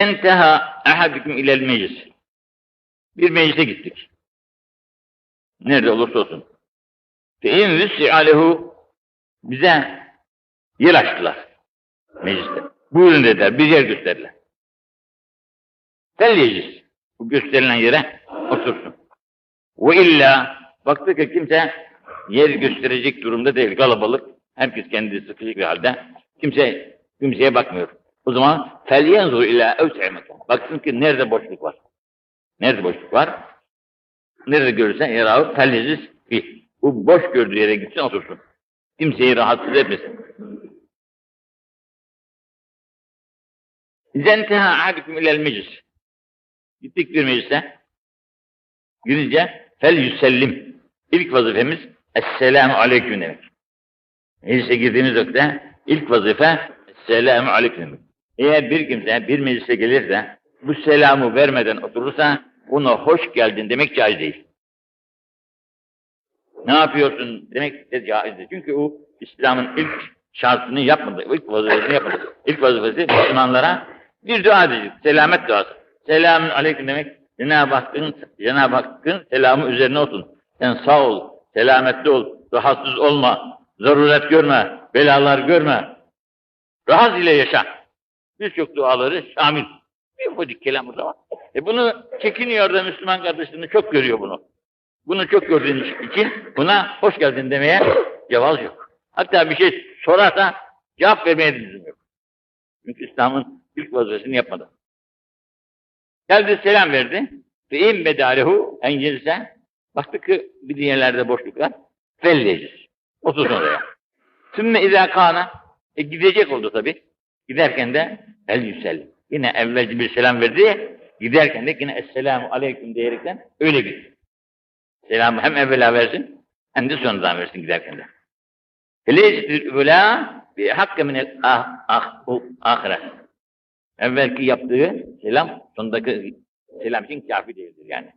enteha ahadikum ilel meclis. Bir meclise gittik. Nerede olursa olsun. Fe in vüs'i alehu bize yer açtılar mecliste. Buyurun dediler, bir yer gösterdiler. Fel yeclis. Bu gösterilen yere otursun. Ve illa baktık ki kimse yer gösterecek durumda değil, kalabalık. Herkes kendi sıkışık bir halde. Kimse kimseye bakmıyor. O zaman yenzur ila evse'e Baksın ki nerede boşluk var. Nerede boşluk var? Nerede görürsen yarağı fel yeclis fi. Bu boş gördüğü yere gitsin otursun. Kimseyi rahatsız etmesin. İzenteha ahadikum ilel meclis. Gittik bir meclise. Girince fel yüsellim. İlk vazifemiz Esselamu aleyküm demek. Meclise girdiğimiz nokta ilk vazife Esselamu aleyküm demek. Eğer bir kimse bir meclise gelirse bu selamı vermeden oturursa ona hoş geldin demek caiz değil. Ne yapıyorsun demek de caiz değil. Çünkü o İslam'ın ilk şartını yapmadı. ilk vazifesini yapmadı. İlk vazifesi Müslümanlara bir dua edecek. Selamet duası. Selamun aleyküm demek Cenab-ı Hakk'ın Cenab-ı Hakk'ın selamı üzerine olsun. Sen sağ ol, selametli ol, rahatsız olma, zaruret görme, belalar görme. Rahat ile yaşa. Birçok duaları şamil. Bir ufacık kelam burada var. E bunu çekiniyor da Müslüman kardeşlerini çok görüyor bunu. Bunu çok gördüğün için buna hoş geldin demeye cevaz yok. Hatta bir şey sorarsa cevap vermeye lüzum yok. Çünkü İslam'ın ilk vazifesini yapmadı. Geldi selam verdi. Ve in bedalehu engelse baktı ki bir yerlerde boşluk var. Felleciz. Otursun oraya. Sümme izâ kana e gidecek oldu tabi. Giderken de el yüsel. Yine evvelce bir selam verdi. Giderken de yine esselamu aleyküm diyerekten öyle gitti. Selamı hem evvela versin hem de sonradan versin giderken de. Feleysetül üvelâ bi hakkı minel ah, ah, ahiret. Evvelki yaptığı selam sondaki selam için kafi değildir yani.